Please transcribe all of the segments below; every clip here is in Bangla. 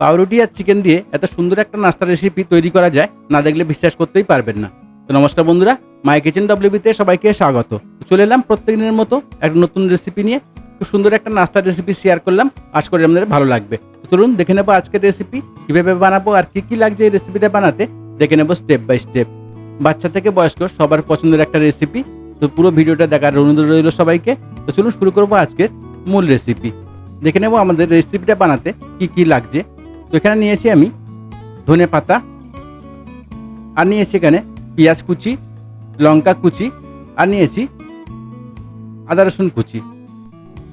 পাউরুটি আর চিকেন দিয়ে এত সুন্দর একটা নাস্তা রেসিপি তৈরি করা যায়, না দেখলে বিশ্বাস করতেই পারবেন না। তো নমস্কার বন্ধুরা মাই কিচেন ডব্লিউবিতে সবাইকে স্বাগত। চলে এলাম প্রত্যেক দিনের মতো একটা নতুন রেসিপি নিয়ে। খুব সুন্দর একটা নাস্তার রেসিপি শেয়ার করলাম। আশা করি আপনাদের ভালো লাগবে। চলুন দেখে নেব আজকের রেসিপি কীভাবে বানাবো আর কী কী লাগছে এই রেসিপিটা বানাতে। দেখে নেব স্টেপ বাই স্টেপ বাচ্চা থেকে বয়স্ক, সবার পছন্দের একটা রেসিপি তো পুরো ভিডিওটা দেখার অনুরোধ রইল সবাইকে। তো চলুন শুরু করব আজকের মূল রেসিপি দেখে নেব আমাদের রেসিপিটা বানাতে কি কি লাগছে। তো এখানে নিয়েছি আমি ধনে পাতা, আর নিয়েছি এখানে পেঁয়াজ কুচি, লঙ্কা কুচি, আর নিয়েছি আদা রসুন কুচি।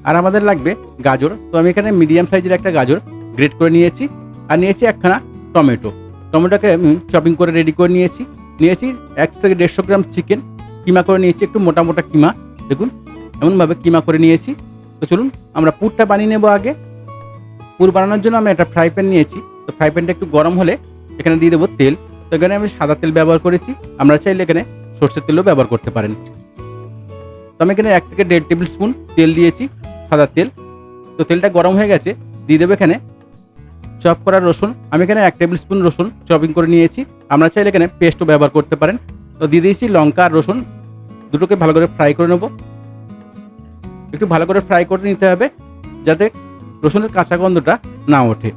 আর আমাদের লাগবে গাজর। তো আমি এখানে মিডিয়াম সাইজের একটা গাজর গ্রেট করে নিয়েছি, আর নিয়েছি একখানা টমেটো। টমেটোকে আমি চপিং করে রেডি করে নিয়েছি। নিয়েছি এক থেকে দেড়শো গ্রাম চিকেন কিমা করে নিয়েছি, একটু মোটা মোটা কিমা। দেখুন, এমনভাবে কিমা করে নিয়েছি। তো চলুন, আমরা পুরটা বানিয়ে নেব আগে। পুর বানানোর জন্য আমি একটা ফ্রাই প্যান নিয়েছি। তো ফ্রাই প্যানটা একটু গরম হলে এখানে দিয়ে দেবো তেল। তো এখানে আমি সাদা তেল ব্যবহার করেছি। আমরা চাইলে এখানে সর্ষের তেলও ব্যবহার করতে পারেন। তো আমি এখানে এক থেকে দেড় টেবিল স্পুন তেল দিয়েছি, সাদা তেল। তো তেলটা গরম হয়ে গেছে, দিয়ে দেবো এখানে চপ করা রসুন। আমি এখানে এক টেবিল স্পুন রসুন চপিং করে নিয়েছি। আমরা চাইলে এখানে পেস্টও ব্যবহার করতে পারেন। তো দিয়ে দিয়েছি লঙ্কা আর রসুন। দুটোকে ভালো করে ফ্রাই করে নেব। একটু ভালো করে ফ্রাই করে নিতে হবে, যাতে রসুনের কাঁচা গন্ধটা না ওঠে।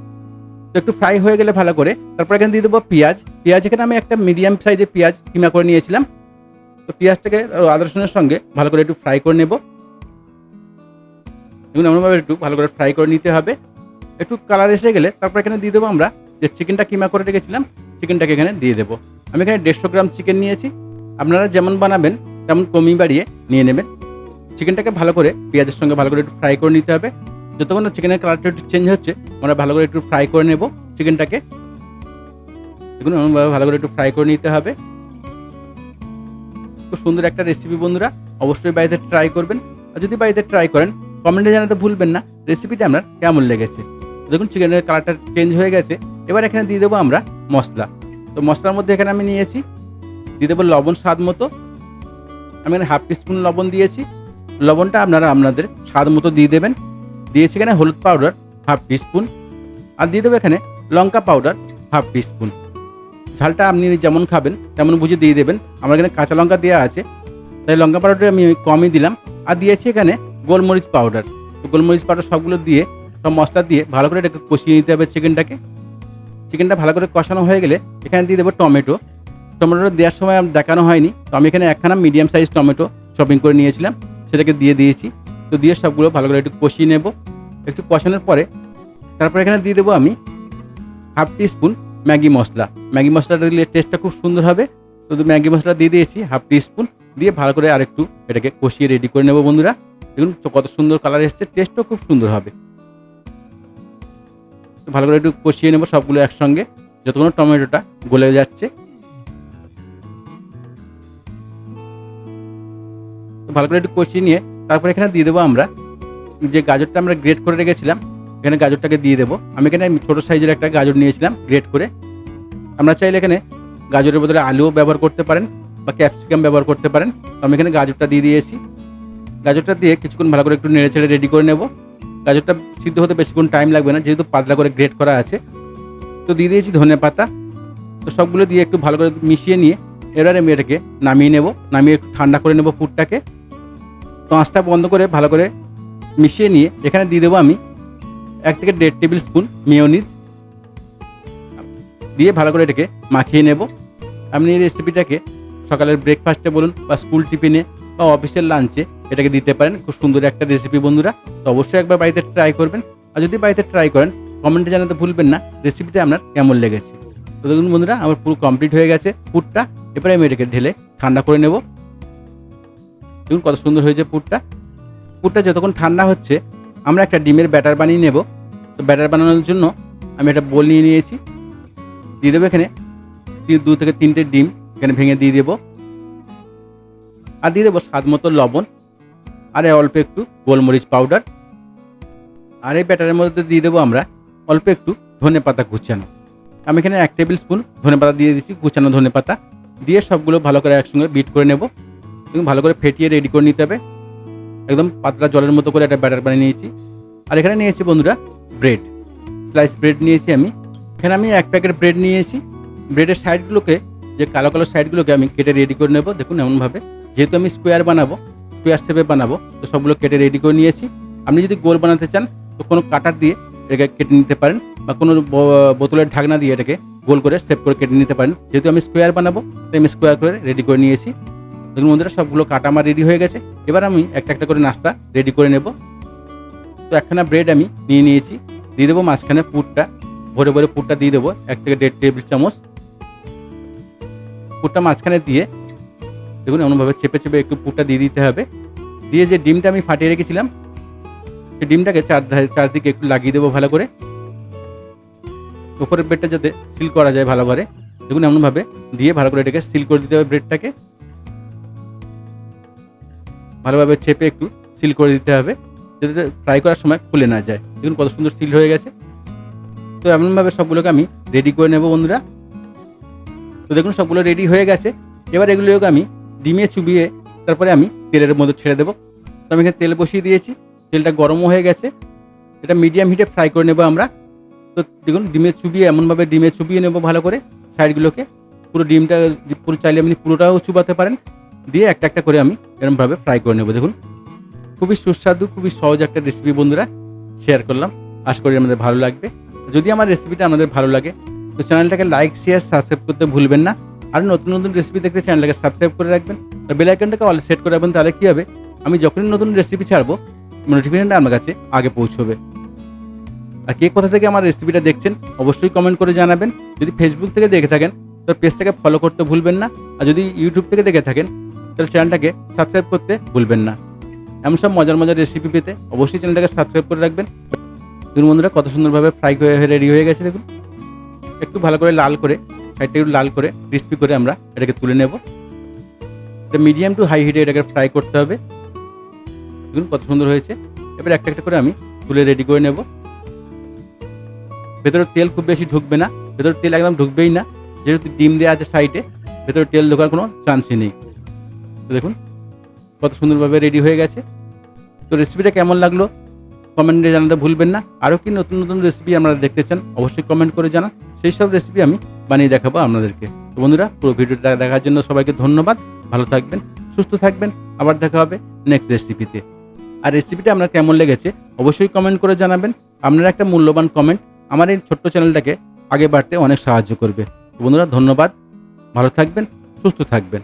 তো একটু ফ্রাই হয়ে গেলে ভালো করে, তারপর এখানে দিয়ে দেবো পেঁয়াজ। পেঁয়াজ এখানে আমি একটা মিডিয়াম সাইজের পেঁয়াজ কিমা করে নিয়েছিলাম। তো পেঁয়াজটাকে আদা রসুনের সঙ্গে ভালো করে একটু ফ্রাই করে নেব। দেখুন, এমনভাবে একটু ভালো করে ফ্রাই করে নিতে হবে। একটু কালার এসে গেলে তারপর এখানে দিয়ে দেবো আমরা যে চিকেনটা কিমা করে রেখেছিলাম চিকেনটাকে এখানে দিয়ে দেবো। আমি এখানে দেড়শো গ্রাম চিকেন নিয়েছি। আপনারা যেমন বানাবেন, তেমন কমিয়ে বাড়িয়ে নিয়ে নেবেন। চিকেনটাকে ভালো করে, পেঁয়াজের সঙ্গে ভালো করে একটু ফ্রাই করে নিতে হবে। যতক্ষণ না চিকেনের কালারটা একটু চেঞ্জ হচ্ছে, আমরা ভালো করে একটু ফ্রাই করে নেব চিকেনটাকে দেখুন ভালো করে একটু ফ্রাই করে নিতে হবে। খুব সুন্দর একটা রেসিপি বন্ধুরা, অবশ্যই বাড়িতে ট্রাই করবেন। আর যদি বাড়িতে ট্রাই করেন কমেন্টে জানাতে ভুলবেন না রেসিপিটা আপনার কেমন লেগেছে? দেখুন চিকেনের কালারটা চেঞ্জ হয়ে গেছে। এবার এখানে দিয়ে দেবো আমরা মশলা। তো মশলার মধ্যে এখানে আমি নিয়েছি, দিয়ে দেবো লবণ স্বাদ মতো। আমি এখানে হাফ টিস্পুন লবণ দিয়েছি। লবণটা আপনারা আপনাদের স্বাদ মতো দিয়ে দেবেন। দিয়েছি এখানে হলুদ পাউডার হাফ টিস্পুন আর দিয়ে দেবো এখানে লঙ্কা পাউডার হাফ টিস্পুন ঝালটা আপনি যেমন খাবেন, তেমন বুঝে দিয়ে দেবেন। আমার এখানে কাঁচা লঙ্কা দেওয়া আছে, তাই লঙ্কা পাউডারটা আমি কমই দিলাম। আর দিয়েছি এখানে গোলমরিচ পাউডার তো গোলমরিচ পাউডার সবগুলো দিয়ে, সব মশলা দিয়ে ভালো করে এটাকে কষিয়ে নিতে হবে চিকেনটাকে। চিকেনটা ভালো করে কষানো হয়ে গেলে এখানে দিয়ে দেবো টমেটো। টমেটোটা দেওয়ার সময় দেখানো হয়নি। তো আমি এখানে একখানা মিডিয়াম সাইজ টমেটো শপিং করে নিয়েছিলাম, সেটাকে দিয়ে দিয়েছি। তো দিয়ে সবগুলো ভালো করে একটু কষিয়ে নেব। একটু কষানোর পরে তারপর এখানে দিয়ে দেবো আমি হাফ টি স্পুন ম্যাগি মশলা। ম্যাগি মশলাটা দিলে টেস্টটা খুব সুন্দর হবে। তো ম্যাগি মশলা দিয়ে দিয়েছি হাফ টি স্পুন দিয়ে ভালো করে আর একটু এটাকে কষিয়ে রেডি করে নেব বন্ধুরা। দেখুন কত সুন্দর কালার এসছে টেস্টও খুব সুন্দর হবে। ভালো করে একটু কষিয়ে নেব সবগুলো একসঙ্গে। যতক্ষণ টমেটোটা গলে যাচ্ছে। ভালো করে একটু কষিয়ে নিয়ে তারপর এখানে দিয়ে দেবো আমরা যে গাজরটা আমরা গ্রেট করে রেখেছিলাম, এখানে গাজরটাকে দিয়ে দেবো। আমি এখানে ছোটো সাইজের একটা গাজর নিয়েছিলাম গ্রেট করে। আমরা চাইলে এখানে গাজরের বদলে আলুও ব্যবহার করতে পারেন বা ক্যাপসিকাম ব্যবহার করতে পারেন। আমি এখানে গাজরটা দিয়ে দিয়েছি। গাজরটা দিয়ে কিছুক্ষণ ভালো করে একটু নেড়ে ছেড়ে রেডি করে নেব। গাজরটা সিদ্ধ হতে বেশিক্ষণ টাইম লাগবে না, যেহেতু পাতলা করে গ্রেট করা আছে। তো দিয়ে দিয়েছি ধনে পাতা। তো সবগুলো দিয়ে একটু ভালো করে মিশিয়ে নিয়ে এবারে আমি এটাকে নামিয়ে নেব। নামিয়ে একটু ঠান্ডা করে নেব ফুডটাকে তো আঁচটা বন্ধ করে ভালো করে মিশিয়ে নিয়ে এখানে দিয়ে দেবো আমি এক থেকে দেড় টেবিল স্পুন মিওনিজ দিয়ে ভালো করে এটাকে মাখিয়ে নেব। আপনি এই রেসিপিটাকে সকালের ব্রেকফাস্টে বলুন বা স্কুল টিফিনে বা অফিসের লাঞ্চে এটাকে দিতে পারেন। খুব সুন্দর একটা রেসিপি বন্ধুরা। তো অবশ্যই একবার বাড়িতে ট্রাই করবেন। আর যদি বাড়িতে ট্রাই করেন কমেন্টে জানাতে ভুলবেন না রেসিপিটা আপনার কেমন লেগেছে। তো দেখুন বন্ধুরা, আমার পুরো কমপ্লিট হয়ে গেছে। পুরটা এবারে আমি এটাকে ঢেলে ঠান্ডা করে নেব। দেখুন কত সুন্দর হয়েছে পুরটা। পুরটা যতক্ষণ ঠান্ডা হচ্ছে, আমরা একটা ডিমের ব্যাটার বানিয়ে নেব। তো ব্যাটার বানানোর জন্য আমি একটা বোল নিয়ে নিয়েছি। দিয়ে দেবো এখানে দু থেকে তিনটে ডিম এখানে ভেঙে দিয়ে দেবো। আর দিয়ে দেবো স্বাদ মতো লবণ আর অল্প একটু গোলমরিচ পাউডার। আর এই ব্যাটারের মধ্যে দিয়ে দেবো আমরা অল্প একটু ধনে পাতা কুচানো। আমি এখানে এক টেবিল স্পুন ধনে পাতা দিয়ে দিচ্ছি কুচানো ধনে পাতা। দিয়ে সবগুলো ভালো করে একসঙ্গে বিট করে নেব। এবং ভালো করে ফেটিয়ে রেডি করে নিতে হবে। একদম পাতলা জলের মতো করে একটা ব্যাটার বানিয়ে নিয়েছি। আর এখানে নিয়েছি বন্ধুরা ব্রেড স্লাইস ব্রেড নিয়েছি আমি। এখানে আমি এক প্যাকেট ব্রেড নিয়েছি। ব্রেডের সাইডগুলোকে যে কালো কালো সাইডগুলোকে আমি কেটে রেডি করে নেব। দেখুন এমনভাবে। যেহেতু আমি স্কোয়ার বানাবো স্কোয়ার শেপে বানাবো, তো সবগুলো কেটে রেডি করে নিয়েছি। আপনি যদি গোল বানাতে চান, তো কোনো কাটার দিয়ে এটাকে কেটে নিতে পারেন বা কোনো বোতলের ঢাকনা দিয়ে এটাকে গোল করে সেপ করে কেটে নিতে পারেন। যেহেতু আমি স্কোয়ার বানাবো, তাই আমি স্কোয়ার করে রেডি করে নিয়েছি। দেখুন বন্ধুরা সবগুলো কাটা আমার রেডি হয়ে গেছে। এবার আমি একটা একটা করে নাস্তা রেডি করে নেব। তো একখানা ব্রেড আমি নিয়ে নিয়েছি। দিয়ে দেবো মাঝখানে পুরটা। ভরে ভরে পুরটা দিয়ে দেবো, এক থেকে দেড় টেবিল চামচ। পুরটা মাঝখানে দিয়ে, দেখুন এমনভাবে চেপে চেপে একটু পুরটা দিয়ে দিতে হবে। দিয়ে যে ডিমটা আমি ফাটিয়ে রেখেছিলাম সেই ডিমটাকে চার চারদিকে একটু লাগিয়ে দেবো ভালো করে। উপরের ব্রেডটা যাতে সিল করা যায় ভালো করে। দেখুন এমনভাবে দিয়ে ভালো করে এটাকে সিল করে দিতে হবে ব্রেডটাকে ভালোভাবে চেপে একটু সিল করে দিতে হবে, যাতে ফ্রাই করার সময় খুলে না যায়। দেখুন কত সুন্দর সিল হয়ে গেছে। তো এমনভাবে সবগুলোকে আমি রেডি করে নেব বন্ধুরা। তো দেখুন সবগুলো রেডি হয়ে গেছে। এবার এগুলোকে আমি ডিমে চুবিয়ে তারপরে আমি তেলের মধ্যে ছেড়ে দেবো। তো আমি এখানে তেল বসিয়ে দিয়েছি। তেলটা গরমও হয়ে গেছে। এটা মিডিয়াম হিটে ফ্রাই করে নেব আমরা। তো দেখুন ডিমে চুবিয়ে এমনভাবে ডিমে চুবিয়ে নেব ভালো করে। সাইডগুলোকে পুরো ডিমটা পুরো চাইলে আপনি পুরোটাও চুবাতে পারেন। দিয়ে একটা একটা করে আমি এরকমভাবে ফ্রাই করে নেব। দেখুন, খুবই সুস্বাদু, খুবই সহজ একটা রেসিপি বন্ধুরা শেয়ার করলাম। আশা করি আমাদের ভালো লাগবে। যদি আমার রেসিপিটা আমাদের ভালো লাগে, তো চ্যানেলটাকে লাইক শেয়ার সাবস্ক্রাইব করতে ভুলবেন না। আর নতুন নতুন রেসিপি দেখতে চ্যানেলটাকে সাবস্ক্রাইব করে রাখবেন। আর বেল আইকনটাকে অল সেট করে রাখবেন, তাহলে কী হবে? আমি যখনই নতুন রেসিপি ছাড়বো নোটিফিকেশনটা আমার কাছে আগে পৌঁছবে। আর কে কোথা থেকে আমার রেসিপিটা দেখছেন, অবশ্যই কমেন্ট করে জানাবেন। যদি ফেসবুক থেকে দেখে থাকেন, তো পেজটাকে ফলো করতে ভুলবেন না। আর যদি ইউটিউব থেকে দেখে থাকেন তাহলে চ্যানেলটাকে সাবস্ক্রাইব করতে ভুলবেন না। এমন সব মজার মজার রেসিপি পেতে অবশ্যই চ্যানেলটাকে সাবস্ক্রাইব করে রাখবেন। দেখুন বন্ধুরা, কত সুন্দরভাবে ফ্রাই হয়ে রেডি হয়ে গেছে দেখুন। একটু ভালো করে লাল করে সাইডটা একটু লাল করে ক্রিস্পি করে আমরা এটাকে তুলে নেব। এটা মিডিয়াম টু হাই হিটে এটাকে ফ্রাই করতে হবে। দেখুন কত সুন্দর হয়েছে। এবার একটা একটা করে আমি তুলে রেডি করে নেব। ভেতরে তেল খুব বেশি ঢুকবে না। ভেতরে তেল একদম ঢুকবেই না। যেহেতু ডিম দেওয়া আছে সাইডে ভেতরে তেল ঢোকার কোনো চান্সই নেই। দেখুন, কত সুন্দরভাবে রেডি হয়ে গেছে। তো রেসিপিটা কেমন লাগল? কমেন্টে জানাতে ভুলবেন না। আরও কি নতুন নতুন রেসিপি আপনারা দেখতে চান, অবশ্যই কমেন্ট করে জানান। সেই সব রেসিপি আমি বানিয়ে দেখাবো আপনাদেরকে। তো বন্ধুরা, পুরো ভিডিওটা দেখার জন্য সবাইকে ধন্যবাদ। ভালো থাকবেন, সুস্থ থাকবেন। আবার দেখা হবে নেক্সট রেসিপিতে আর রেসিপিটা আপনার কেমন লেগেছে, অবশ্যই কমেন্ট করে জানাবেন। আপনার একটা মূল্যবান কমেন্ট আমার এই ছোট্ট চ্যানেলটাকে আগে বাড়তে অনেক সাহায্য করবে। বন্ধুরা, ধন্যবাদ। ভালো থাকবেন, সুস্থ থাকবেন।